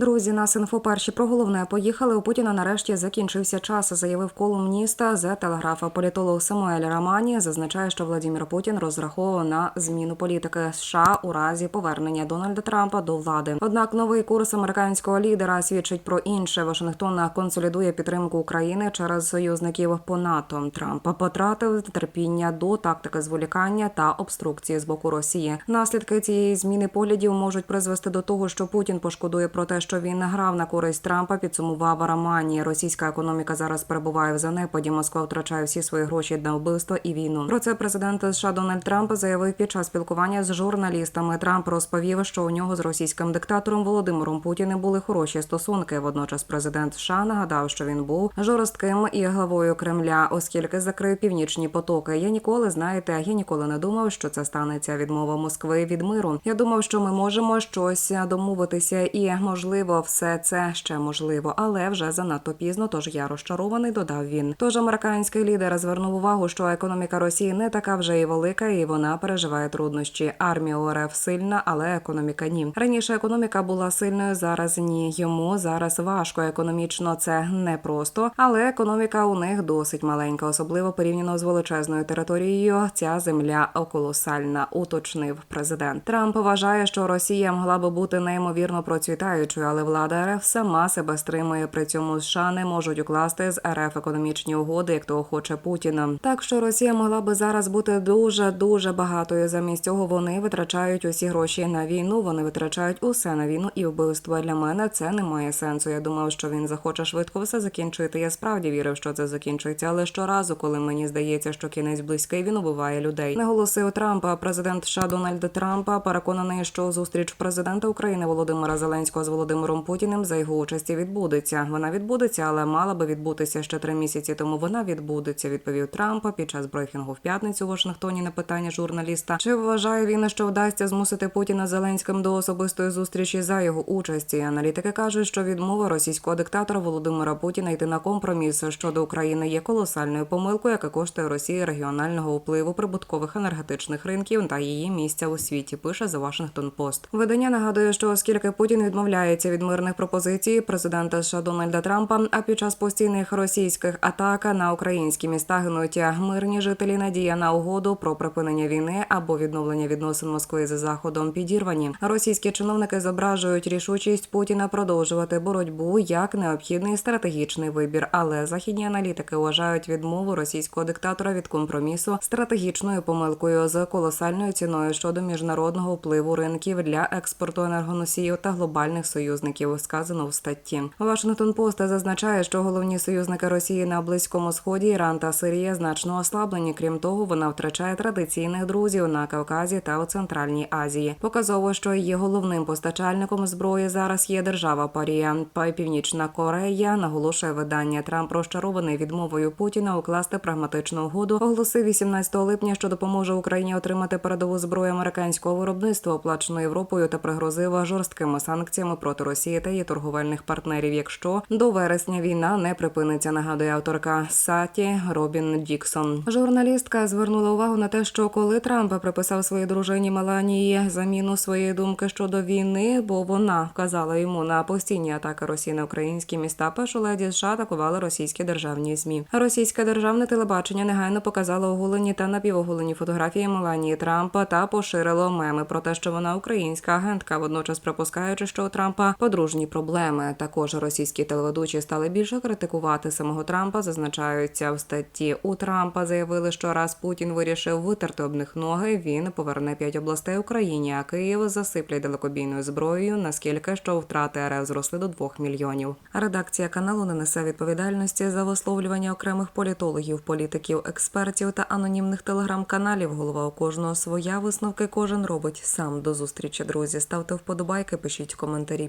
Друзі, нас інфо перші про головне поїхали. У Путіна нарешті закінчився час. Заявив колумніста з телеграфа. Політолог Самуель Рамані зазначає, що Владимир Путін розраховував на зміну політики США у разі повернення Дональда Трампа до влади. Однак новий курс американського лідера свідчить про інше. Вашингтон консолідує підтримку України через союзників по НАТО. Трамп потратив терпіння до тактики зволікання та обструкції з боку Росії. Наслідки цієї зміни поглядів можуть призвести до того, що Путін пошкодує про те, що він грав на користь Трампа. Підсумував Рамані. Російська економіка зараз перебуває в занепаді. Москва втрачає всі свої гроші на вбивство і війну. Про це президент США Дональд Трамп заявив під час спілкування з журналістами. Трамп розповів, що у нього з російським диктатором Володимиром Путіним були хороші стосунки. Водночас президент США нагадав, що він був жорстким і главою Кремля, оскільки закрив північні потоки. Я ніколи знаєте, я ніколи не думав, що це станеться відмова Москви від миру. Я думав, що ми можемо щось домовитися, і можливо, все це ще можливо, але вже занадто пізно. Тож я розчарований. Додав він. Тож американський лідер звернув увагу, що економіка Росії не така вже і велика, і вона переживає труднощі. Армія ОРФ сильна, але економіка ні. Раніше економіка була сильною, зараз ні. Йому зараз важко. Економічно це не просто, але економіка у них досить маленька, особливо порівняно з величезною територією. Ця земля колосальна, уточнив президент. Трамп вважає, що Росія могла би бути неймовірно процвітаючою, але влада РФ сама себе стримує. При цьому США не можуть укласти з РФ економічні угоди, як того хоче Путіна. Так що Росія могла би зараз бути дуже дуже багатою. Замість цього вони витрачають усі гроші на війну. Вони витрачають усе на війну і вбивство. Для мене це не має сенсу. Я думав, що він захоче швидко все закінчити. Я справді вірив, що це закінчиться. Але щоразу, коли мені здається, що кінець близький, він убиває людей. Наголосив Трампа. Президент США Дональд Трампа переконаний, що зустріч президента України Володимира Зеленського з Володимиром Путіним за його участі відбудеться. Вона відбудеться, але мала би відбутися ще три місяці тому. Вона відбудеться. Відповів Трампа під час брифінгу в п'ятницю у Вашингтоні на питання журналіста. Чи вважає він, що вдасться змусити Путіна Зеленським до особистої зустрічі за його участі? Аналітики кажуть, що відмова російського диктатора Володимира Путіна йти на компроміс щодо України є колосальною помилкою, яка коштує Росії регіонального впливу прибуткових енергетичних ринків та її місця у світі. Пише The Washington Post. Видання нагадує, що оскільки Путін відмовляється від мирних пропозицій президента США Дональда Трампа, а під час постійних російських атак на українські міста гинуть мирні жителі надія на угоду про припинення війни або відновлення відносин Москви з заходом підірвані. Російські чиновники зображують рішучість Путіна продовжувати боротьбу як необхідний стратегічний вибір. Але західні аналітики вважають відмову російського диктатора від компромісу стратегічною помилкою з колосальною ціною щодо міжнародного впливу ринків для експорту енергоносіїв та глобальних союзників. Сказано в статті. Вашингтон Пост зазначає, що головні союзники Росії на близькому сході Іран та Сирія значно ослаблені. Крім того, вона втрачає традиційних друзів на Кавказі та у Центральній Азії. Показово, що її головним постачальником зброї зараз є держава Парія. Північна Корея наголошує видання. Трамп розчарований відмовою Путіна укласти прагматичну угоду. Оголосив 18 липня, що допоможе Україні отримати передову зброю американського виробництва, оплачену Європою, та пригрозив жорсткими санкціями проти Росії та її торговельних партнерів. Якщо до вересня війна не припиниться, нагадує авторка Саті Робін Діксон. Журналістка звернула увагу на те, що коли Трамп приписав своїй дружині Меланії заміну своєї думки щодо війни, бо вона вказала йому на постійні атаки Росії на українські міста. Першу леді США атакували російські державні змі. Російське державне телебачення негайно показало оголені та напівоголені фотографії Меланії Трампа та поширило меми про те, що вона українська агентка, водночас припускаючи, що у Трампа подружні проблеми. Також російські телеведучі стали більше критикувати самого Трампа. Зазначаються в статті у Трампа. Заявили, що раз Путін вирішив витерти об них ноги, він поверне п'ять областей Україні, а Київ засиплять далекобійною зброєю, наскільки що втрати РФ зросли до 2 мільйонів. Редакція каналу не несе відповідальності за висловлювання окремих політологів, політиків, експертів та анонімних телеграм-каналів. Голова у кожного своя висновки кожен робить сам. До зустрічі, друзі. Ставте вподобайки, пишіть коментарі,